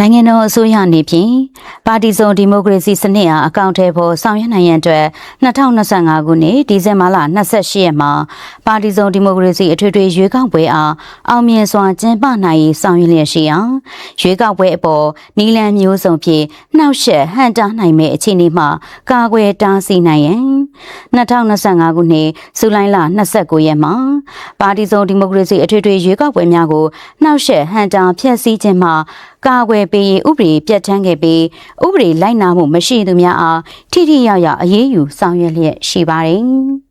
နိုင်ငံတော်အစိုးရအနေဖြင့်ပါတီစုံဒီမိုကရေစီစနစ်အားအကောင့်ထဲပေါ်ဆောင်ရွက်နိုင်ရန်အတွက်2025ခုနှစ်ဒီဇင်ဘာလ28ရက်မှာပါတီစုံဒီမိုကရေစီအထွေထွေရွေးကောက်ပွဲအားအောင်မြင်စွာကျင်းပနိုင်ရေးဆောင်ရွက်လျက်ရှိအောင်ရွေးကောက်ပွဲအပေါ်နီလန်မျိုးစုံဖြင့်နှောက်ယှက်ဟန်တားနိုင်မဲ့အခြေအနေမှာကာကွယ်တားဆီးနိုင်ရန်2025ခုနှစ်ဇူလိုင်လ29ရက်မှာပါတီစုံဒီမိုကရေစီအထွေထွေရွေးကောက်ပွဲများကိုနှောက်ယှက်ဟန်တားဖျက်ဆီးခြင်းမှာကာကွယ်ပေးရေးဥပဒေပြဋ္ဌာန်းခဲ့ပြီးဥပဒေလိုက်နာမှုမရှိသူများအားထိထိရောက်ရောက်အရေးယူဆောင်ရွက်လျက်ရှိပါတယ်။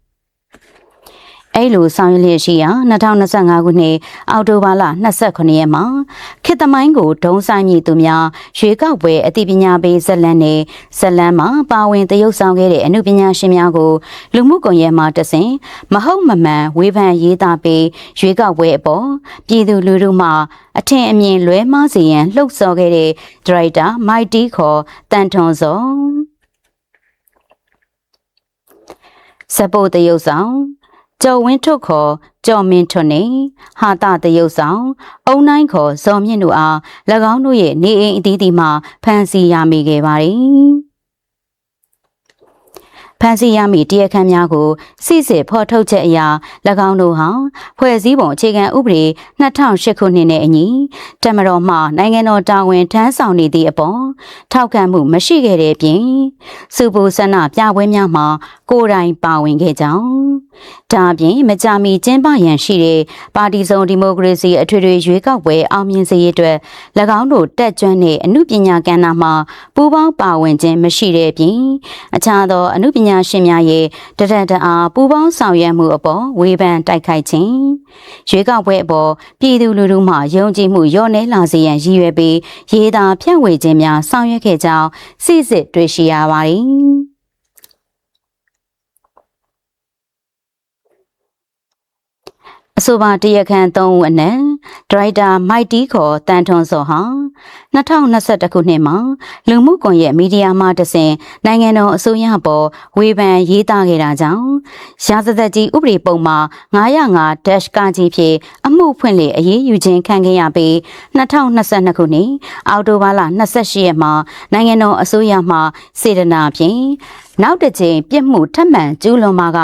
အဲ့လိုဆောင်ရွက်လျက်ရှိရာ2025ခုနှစ်အောက်တိုဘာလ29ရက်မှာခေတ်သမိုင်းကိုဒုံဆိုင်မြည်သူများရွေးကောက်ပွဲအသိပညာပေးဇက်လန်းနဲ့ဇက်လန်းမှာပါဝင်သရုပ်ဆောင်ခဲ့တဲ့အမှုပညာရှင်များကိုလူမှုကွန်ရက်မှာတဆင်မဟုတ်မမှန်ဝေဖန်ရေးသားပေးရွေးကောက်ပွဲအပေါ်ပြည်သူလူထုမှအထင်အမြင်လွဲမှားစေရန်လှုပ်ဆော်ခဲ့တဲ့ဒရိုက်တာမိုက်တီခေါ်တန်ထွန်စောစပို့တရုပ်ဆောင် ကျော်ဝင်းထွတ်ခေါ်ကျော်မင်းထွတ်နေဟာတာတရုပ်ဆောင်အုံနိုင်ခေါ်ဇော်မြင့်တို့အား၎င်းတို့ရဲ့နေအိမ်အသီးသီးမှဖမ်းဆီးရမိခဲ့ပါတယ် ဖန်စီရမည့်တရားခံများကိုစစ်စစ်ဖော်ထုတ်ချက်အရာ၎င်းတို့ဟာဖွဲ့စည်းပုံအခြေခံဥပဒေ2008ခုနှစ်နဲ့အညီတမတော်မှနိုင်ငံတော်တာဝန်ထမ်းဆောင်နေသည့်အပေါ်ထောက်ခံမှုမရှိခဲ့တဲ့ပြင်စုပူဆန္ဒပြပွဲများမှာကိုယ်တိုင်ပါဝင်ခဲ့ကြောင်းဒါအပြင်မကြာမီကျင်းပရန်ရှိတဲ့ပါတီစုံဒီမိုကရေစီအထွေထွေရွေးကောက်ပွဲအောင်မြင်စေရေးအတွက်၎င်းတို့တက်ကြွတဲ့အမှုပညာကဏ္ဍမှာပူးပေါင်းပါဝင်ခြင်းမရှိတဲ့ပြင်အခြားသောအမှုပညာရှင်များရဲ့တရတအားပူးပေါင်းဆောင်ရွက်မှုအပေါ်ဝေဖန်တိုက်ခိုက်ခြင်းရွေးကောက်ပွဲအပေါ်ပြည်သူလူထုမှယုံကြည်မှုလျော့နည်းလာစေရန်ရည်ရွယ်ပြီးရေးသားဖြန့်ဝေခြင်းများဆောင်ရွက်ခဲ့ကြောင်းစစ်စစ်တွေ့ရှိရပါတယ်။အဆိုပါတရားခံ၃ဦးအနက်ဒရိုက်တာမိုက်တီခေါ်တန်ထွန်စောဟာ 2021ခုနှစ်မှာလူမှုကွန်ရက်မီဒီယာမှတဆင်နိုင်ငံတော်အစိုးရပေါ်ဝေဖန်ရေးသားခဲ့တာကြောင့်ရာဇသက်ကြီးဥပဒေပုံမှာ905 dash ကကြီးဖြင့်အမှုဖွင့်လှစ်အရေးယူခြင်းခံခဲ့ရပြီး2022ခုနှစ်အောက်တိုဘာလ28ရက်မှာနိုင်ငံတော်အစိုးရမှစေတနာဖြင့် နောက်တစ်ချိန်ပြစ်မှုထပ်မံကျူးလွန်မှာက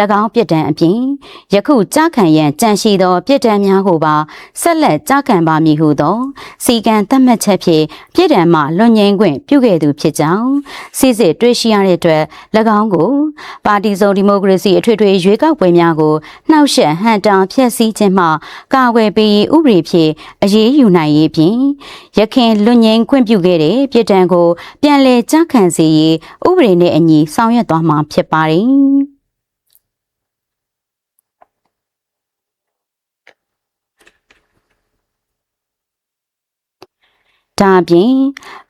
၎င်းပြစ်ဒဏ်အပြင်ယခုကြားခံရန်ကြံရှိသောပြစ်ဒဏ်များကိုပါဆက်လက်ကြားခံပါမည်ဟုသောစီကံသတ်မှတ်ချက်ဖြင့်ပြစ်ဒဏ်မှလွန်ငင်းခွင့်ပြုခဲ့သူဖြစ်ကြောင်းစစ်စစ်တွေ့ရှိရတဲ့အတွက်၎င်းကိုပါတီစုံဒီမိုကရေစီအထွေထွေရွေးကောက်ပွဲများကိုနှောက်ယှက်ဟန်တာဖျက်ဆီးခြင်းမှကာကွယ်ပေးရေးဥပဒေဖြင့်အရေးယူနိုင်ရေးဖြင့်ရခင်လွန်ငင်းခွင့်ပြုခဲ့တဲ့ပြစ်ဒဏ်ကိုပြန်လည်ကြားခံစေရေးဥပဒေနဲ့အညီဆောင်ရွက်သွားမှာဖြစ်ပါတယ်။ ဒါအပြင်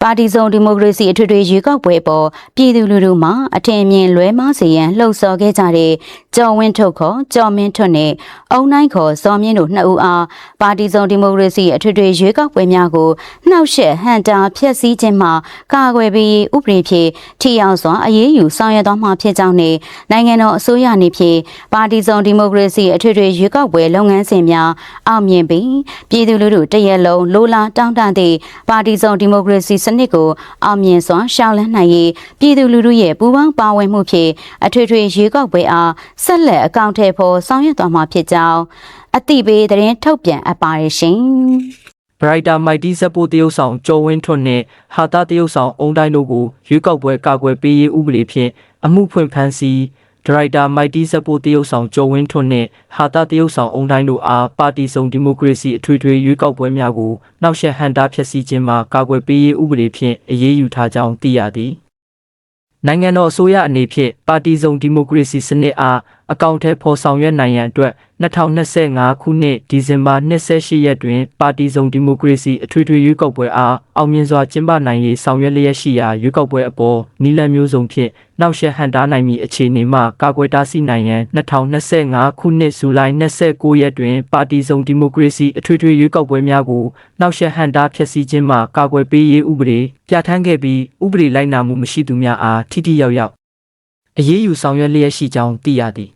ပါတီစုံဒီမိုကရေစီအထွေထွေရွေးကောက်ပွဲပေါ်ပြည်သူလူထုမှအထင်အမြင်လွဲမှားစေရန်လှုံ့ဆော်ခဲ့ကြတဲ့ကျော်ဝင်းထုတ်ခေါ်ကျော်မင်းထွတ်နဲ့အုံနိုင်ခေါ်ဇော်မြင့်တို့နှစ်ဦးအားပါတီစုံဒီမိုကရေစီအထွေထွေရွေးကောက်ပွဲများကိုနှောက်ယှက်ဟန်တာဖျက်ဆီးခြင်းမှကာကွယ်ပေးဥပဒေဖြင့်ထိရောက်စွာအရေးယူဆောင်ရွက်သွားမှာဖြစ်ကြောင်းနဲ့နိုင်ငံတော်အစိုးရအနေဖြင့်ပါတီစုံဒီမိုကရေစီအထွေထွေရွေးကောက်ပွဲလုပ်ငန်းစဉ်များအောင်မြင်ပြီးပြည်သူလူထုတရက်လုံးလိုလားတောင်းတသည့်ပါတီစုံဒီမိုကရေစီစနစ်ကိုအောင်မြင်စွာရှောင်လန်းနိုင်ရေးပြည်သူလူထုရဲ့ပူးပေါင်းပါဝင်မှုဖြင့်အထွေထွေရွေးကောက်ပွဲအားဆက်လက်အကောင့်ထဲပေါ်ဆောင်ရွက်သွားမှာဖြစ်ကြောင်းအသိပေးသတင်းထုတ်ပြန်အပ်ပါတယ်ရှင်ဘရိုက်တာမိုက်တီဇက်ပိုတရုတ်ဆောင်ကျော်ဝင်းထွန်းနှင့်ဟာတာတရုတ်ဆောင်အုံတိုင်းတို့ကိုရွေးကောက်ပွဲကာကွယ်ပေးရေးဥပဒေဖြင့်အမှုဖွင့်ဖမ်းဆီး ဒရိုက်တာမိုက်တီဇက်ပိုတရုတ်ဆောင်ကျော်ဝင်းထွန်းနှင့်ဟာတာတရုတ်ဆောင်အုံတိုင်းတို့အားပါတီစုံဒီမိုကရေစီအထွေထွေရွေးကောက်ပွဲများကိုနှောက်ယှက်ဟန်တာဖျက်ဆီးခြင်းမှာကာကွယ်ပေးရေးဥပဒေဖြင့်အရေးယူထားကြောင်းသိရသည်နိုင်ငံတော်အစိုးရအနေဖြင့်ပါတီစုံဒီမိုကရေစီစနစ်အား အကောင့်ထဲပေါ်ဆောင်ရွက်နိုင်ရန်အတွက်2025ခုနှစ်ဒီဇင်ဘာ28ရက်တွင် ပါတီစုံဒီမိုကရေစီအထွေထွေရွေးကောက်ပွဲအားအောင်မြင်စွာကျင်းပနိုင်ရေးဆောင်ရွက်လျက်ရှိရာရွေးကောက်ပွဲအပေါ်နီလန်မျိုးစုံဖြင့်နောက်ဆက်ဟန်တားနိုင်မည့်အခြေအနေမှကာကွယ်တားဆီးနိုင်ရန်2025ခုနှစ်ဇူလိုင်29ရက်တွင် ပါတီစုံဒီမိုကရေစီအထွေထွေရွေးကောက်ပွဲများကိုနောက်ဆက်ဟန်တားဖျက်ဆီးခြင်းမှကာကွယ်ပေးရေးဥပဒေပြဋ္ဌာန်းခဲ့ပြီးဥပဒေလိုက်နာမှုမရှိသူများအားထိထိရောက်ရောက်အရေးယူဆောင်ရွက်လျက်ရှိကြောင်းသိရသည်